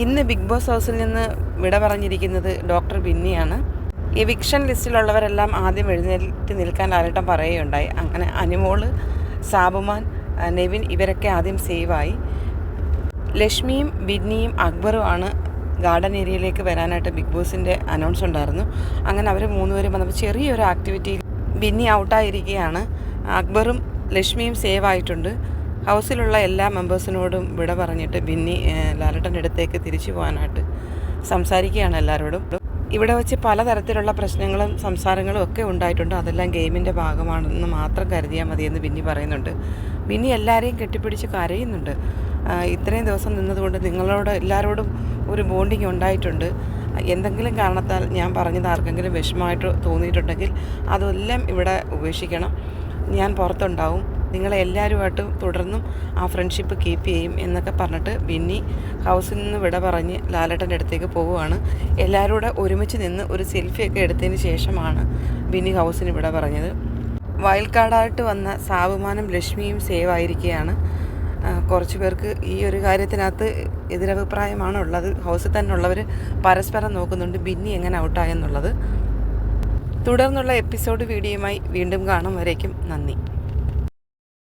ഇന്ന് big boss ഹൗസിൽ നിന്ന് വിട പറഞ്ഞിരിക്കുന്നത് ഡോക്ടർ ബിന്നിയാണ്. എവിക്ഷൻ ലിസ്റ്റിലുള്ളവരെല്ലാം ആദ്യം എഴുന്നേറ്റ് നിൽക്കാൻ ആരട്ടം പറയുകയുണ്ടായി. അങ്ങനെ അനുമോൾ സാബുമാൻ നെവിൻ ഇവരൊക്കെ ആദ്യം സേവായി ലക്ഷ്മിയും ബിന്നിയും അക്ബറുമാണ് ഗാർഡൻ ഏരിയയിലേക്ക് വരാനായിട്ട് ബിഗ് ബോസിന്റെ അനൗൺസ് ഉണ്ടായിരുന്നു. അങ്ങനെ അവർ മൂന്നുപേരും വന്നപ്പോൾ ചെറിയൊരു ആക്ടിവിറ്റിയിൽ ബിന്നി ഔട്ടായിരിക്കുകയാണ്. അക്ബറും ലക്ഷ്മിയും സേവ് ആയിട്ടുണ്ട്. ഹൗസിലുള്ള എല്ലാ മെമ്പേഴ്സിനോടും വിട പറഞ്ഞിട്ട് ബിന്നി ലാലട്ടന്റെ അടുത്തേക്ക് തിരിച്ചു പോകാനായിട്ട് സംസാരിക്കുകയാണ് എല്ലാവരോടും. ഇവിടെ വെച്ച് പലതരത്തിലുള്ള പ്രശ്നങ്ങളും സംസാരങ്ങളും ഒക്കെ ഉണ്ടായിട്ടുണ്ട്. അതെല്ലാം ഗെയിമിന്റെ ഭാഗമാണെന്ന് മാത്രം കരുതിയാൽ മതിയെന്ന് ബിന്നി പറയുന്നുണ്ട്. ബിന്നി എല്ലാവരെയും കെട്ടിപ്പിടിച്ച് കരയുന്നുണ്ട്. ഇത്രയും ദിവസം നിന്നതുകൊണ്ട് നിങ്ങളോട് എല്ലാവരോടും ഒരു ബോണ്ടിങ് ഉണ്ടായിട്ടുണ്ട്. എന്തെങ്കിലും കാരണത്താൽ ഞാൻ പറഞ്ഞത് ആർക്കെങ്കിലും വിഷമമായിട്ട് തോന്നിയിട്ടുണ്ടെങ്കിൽ അതെല്ലാം ഇവിടെ ഉപേക്ഷിക്കണം. ഞാൻ പുറത്തുണ്ടാവും. നിങ്ങളെ എല്ലാവരുമായിട്ടും തുടർന്നും ആ ഫ്രണ്ട്ഷിപ്പ് കീപ്പ് ചെയ്യും എന്നൊക്കെ പറഞ്ഞിട്ട് ബിന്നി ഹൗസിൽ നിന്ന് വിട പറഞ്ഞ് ലാലേട്ടന്റെ അടുത്തേക്ക് പോവുകയാണ്. എല്ലാവരും കൂടെ ഒരുമിച്ച് നിന്ന് ഒരു സെൽഫിയൊക്കെ എടുത്തതിന് ശേഷമാണ് ബിന്നി ഹൗസിന് വിട പറഞ്ഞത്. വൈൽഡ് കാർഡായിട്ട് വന്ന സാബുമാനും ലക്ഷ്മിയും സേവ് ആയിരിക്കുകയാണ്. കുറച്ച് പേർക്ക് ഈ ഒരു കാര്യത്തിനകത്ത് എതിരഭിപ്രായമാണ് ഉള്ളത്. ഹൗസിൽ തന്നെ ഉള്ളവർ പരസ്പരം നോക്കുന്നുണ്ട് ബിന്നി എങ്ങനെ ഔട്ടായെന്നുള്ളത് തുടർന്നുള്ള എപ്പിസോഡ് വീഡിയോയുമായി വീണ്ടും കാണും വരേക്കും നന്ദി.